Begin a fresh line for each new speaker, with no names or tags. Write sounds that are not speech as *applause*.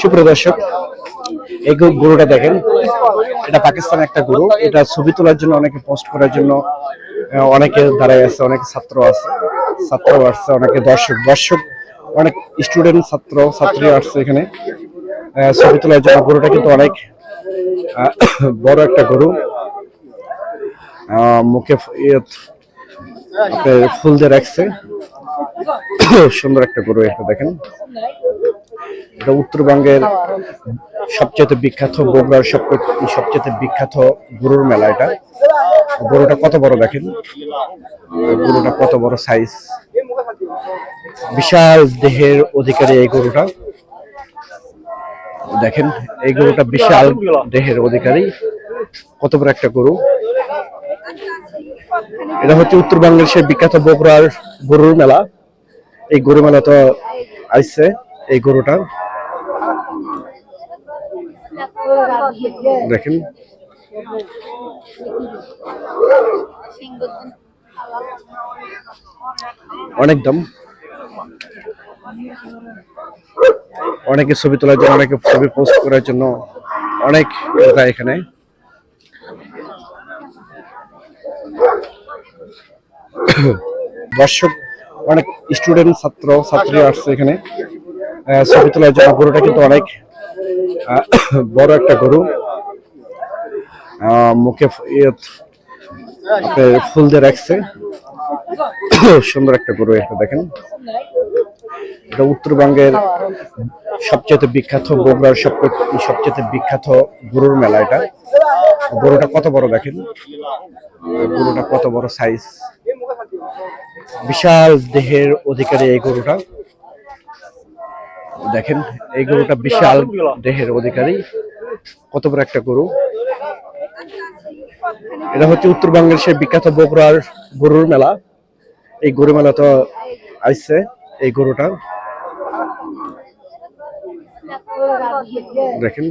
সুপ্রিয় দর্শক, এই গরু- গরুটা দেখেন, এটা পাকিস্তানের একটা গরু। এটা ছবি তোলার জন্য, অনেকে পোস্ট করার জন্য অনেকে দাঁড়ায় আছে, অনেক ছাত্র আছে ছাত্র আসছে অনেকে দর্শক। দর্শক, অনেক স্টুডেন্ট ছাত্র, ছাত্রী আসছে এখানে। ছবি তোলার জন্য গরুটা কিন্তু অনেক *coughs* বড় একটা গরু। মুখে ইয়ে ফুল দিয়ে রাখছে সুন্দর একটা গরু এটা দেখেন। এটা উত্তরবঙ্গের সবচেয়ে বিখ্যাত বগুড়ার সব- সবচেয়ে বিখ্যাত গরুর মেলা এটা। গরুটা কত বড় দেখেন? গরুটা কত বড় সাইজ বিশাল দেহের অধিকারী এই গরুটা। দেখেন, এই গরুটা বিশাল দেহের অধিকারী। কত বড় একটা গরু? এটা হচ্ছে উত্তর বাংলাদেশের বিখ্যাত বগুড়ার গরুর মেলা। এই গরু মেলা তো আসছে এই গরুটা। দেখেন। অনেক দাম। অনেকে ছবি তোলার জন্য, অনেকে ছবি পোস্ট করার জন্য অনেক এখানে। দর্শক, অনেক স্টুডেন্ট ছাত্র, ছাত্রী আসছে এখানে। ছবি তোলার জন্য গরুটা কিন্তু অনেক বড় একটা গরু। মুখে ইয়ে ফুল দিয়ে রাখছে। সুন্দর একটা গরু এটা দেখেন। এটা উত্তরবঙ্গের সবচেয়ে বিখ্যাত বগুড়ার সব- সবচেয়ে বিখ্যাত গরুর মেলা এটা। গরুটা কত বড় দেখেন? গরুটা কত বড় সাইজ বিশাল দেহের অধিকারী এই গরুটা। দেখেন, এই গরুটা বিশাল দেহের অধিকারী। কত বড় একটা গরু? এটা হচ্ছে উত্তরবঙ্গের সেই বিখ্যাত বগুড়ার গরুর মেলা। এই গরু মেলা তো আসছে এই গরুটা। দেখেন।